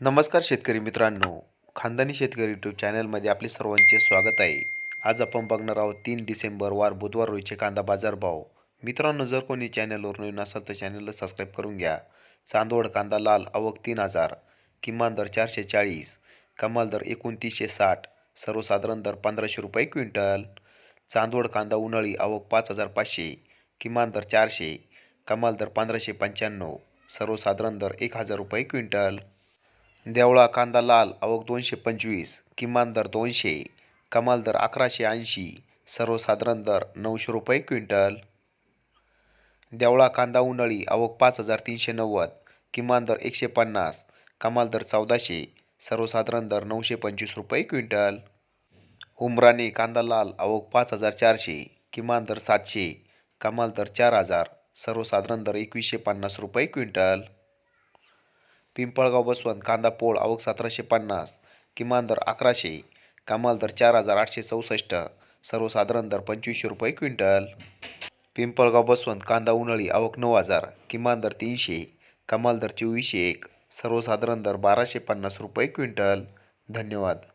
नमस्कार शेतकरी मित्रांनो. खानदानी शेतकरी यूट्यूब चॅनलमध्ये आपले सर्वांचे स्वागत आहे. आज आपण बघणार आहोत तीन डिसेंबर वार बुधवार रोजचे कांदा बाजारभाव मित्रांनो जर कोणी चॅनलवर नवीन असाल तर चॅनलला सबस्क्राईब करून घ्या. चांदोड कांदा लाल आवक तीन हजार. किमान दर चारशे चाळीस. कमाल दर एकोणतीसशे साठ. सर्वसाधारण दर पंधराशे रुपये क्विंटल. चांदोड कांदा उन्हाळी आवक पाच हजार पाचशे. किमान दर चारशे. कमाल दर पंधराशे पंच्याण्णव. सर्वसाधारण दर एक हजार रुपये क्विंटल. देवळा कांदा लाल आवक दोनशे पंचवीस किमान दर दोनशे कमाल दर अकराशे ऐंशी सर्वसाधारण दर नऊशे रुपये क्विंटल. देवळा कांदा उन्हाळी आवक पाच हजार तीनशे नव्वद किमान दर एकशे पन्नास कमाल दर चौदाशे सर्वसाधारण दर नऊशे पंचवीस रुपये क्विंटल. उमराणे कांदा लाल आवक पाच हजार चारशे किमान दर सातशे कमाल दर चार हजार सर्वसाधारण दर एकवीसशे पन्नास रुपये क्विंटल. पिंपळगाव बसवंत कांदा पोळ आवक सतराशे पन्नास किमान दर अकराशे कमाल दर चार हजार आठशे चौसष्ट सर्वसाधारण दर पंचवीसशे रुपये क्विंटल. पिंपळगाव बसवंत कांदा उन्हाळी आवक नऊ हजार किमान दर तीनशे कमाल दर चोवीसशे एक सर्वसाधारण दर बाराशे पन्नास रुपये क्विंटल. धन्यवाद.